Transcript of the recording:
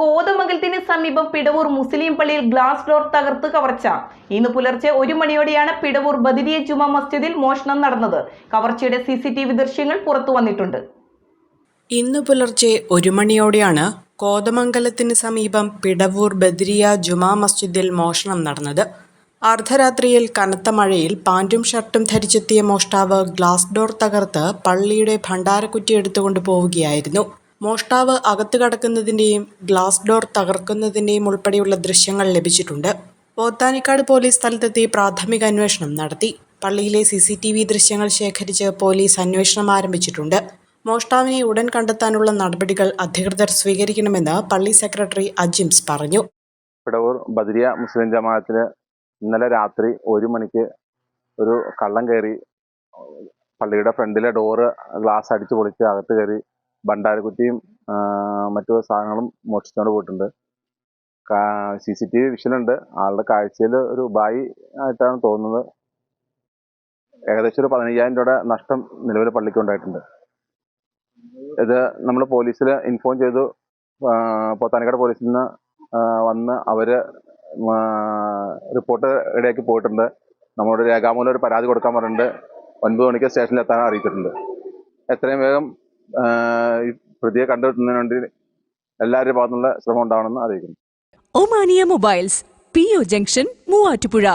കോതമംഗലത്തിന് സമീപം പിടവൂർ മുസ്ലിം പള്ളിയിൽ glass door തകർത്ത് കവർച്ച. ഇന്ന് പുലർച്ചെ ഒരു മണിയോടെയാണ് പിടവൂർ ബദിരിയ ജുമാ മസ്ജിദിൽ മോഷണം നടന്നത്. കവർച്ചയുടെ സി സി ടി വി ദൃശ്യങ്ങൾ പുറത്തു വന്നിട്ടുണ്ട്. ഇന്ന് പുലർച്ചെ ഒരു മണിയോടെയാണ് കോതമംഗലത്തിന് സമീപം പിടവൂർ ബദ്രിയ ജുമാ മസ്ജിദിൽ മോഷണം നടന്നത്. അർദ്ധരാത്രിയിൽ കനത്ത മഴയിൽ പാന്റും ഷർട്ടും ധരിച്ചെത്തിയ മോഷ്ടാവ് ഗ്ലാസ് ഡോർ തകർത്ത് പള്ളിയുടെ ഭണ്ഡാരക്കുറ്റി എടുത്തുകൊണ്ട് പോവുകയായിരുന്നു. മോഷ്ടാവ് അകത്ത് കടക്കുന്നതിന്റെയും ഗ്ലാസ് ഡോർ തകർക്കുന്നതിന്റെയും ഉൾപ്പെടെയുള്ള ദൃശ്യങ്ങൾ ലഭിച്ചിട്ടുണ്ട്. പോത്താനിക്കാട് പോലീസ് സ്ഥലത്തെത്തി പ്രാഥമിക അന്വേഷണം നടത്തി. പള്ളിയിലെ സി സി ടി വി ദൃശ്യങ്ങൾ ശേഖരിച്ച് പോലീസ് അന്വേഷണം ആരംഭിച്ചിട്ടുണ്ട്. മോഷ്ടാവിനെ ഉടൻ കണ്ടെത്താനുള്ള നടപടികൾ അധികൃതർ സ്വീകരിക്കണമെന്ന് പള്ളി സെക്രട്ടറി അജിംസ് പറഞ്ഞു. പിടവൂർ ബദരിയ മുസ്ലിം ജമാഅത്തിന് ഇന്നലെ രാത്രി ഒരു മണിക്ക് ഒരു കള്ളം കയറി പള്ളിയുടെ ഫ്രണ്ടിലെ ഡോറ് ഗ്ലാസ് അടിച്ചു പൊളിച്ച് അകത്ത് കയറി ഭണ്ഡാരക്കുറ്റിയും മറ്റു സാധനങ്ങളും മോഷ്ടിച്ചുകൊണ്ട് പോയിട്ടുണ്ട്. സി സി ടി വി വിഷനുണ്ട് ആളുടെ കാഴ്ചയിൽ ഒരു ഉപായി ആയിട്ടാണ് തോന്നുന്നത്. ഏകദേശം ഒരു പതിനയ്യായിരം രൂപയുടെ നഷ്ടം നിലവിൽ പള്ളിക്കുണ്ടായിട്ടുണ്ട് ഇത് നമ്മൾ പോലീസിൽ ഇൻഫോം ചെയ്തു. പോത്താനിക്കാട് പോലീസിൽ നിന്ന് വന്ന് അവർ റിപ്പോർട്ട് ഇടയാക്കി പോയിട്ടുണ്ട്. നമ്മളോട് രേഖാമൂലം ഒരു പരാതി കൊടുക്കാൻ പറഞ്ഞിട്ടുണ്ട്. ഒൻപത് മണിക്ക് സ്റ്റേഷനിൽ എത്താൻ അറിയിച്ചിട്ടുണ്ട്. എത്രയും വേഗം പ്രതിയെ കണ്ടെത്തുന്നതിന് വേണ്ടി എല്ലാവരുടെ ഭാഗത്തുനിന്നുള്ള ശ്രമം ഉണ്ടാവണമെന്ന് അറിയിക്കുന്നു Omania mobiles P O junction Muvattupuzha.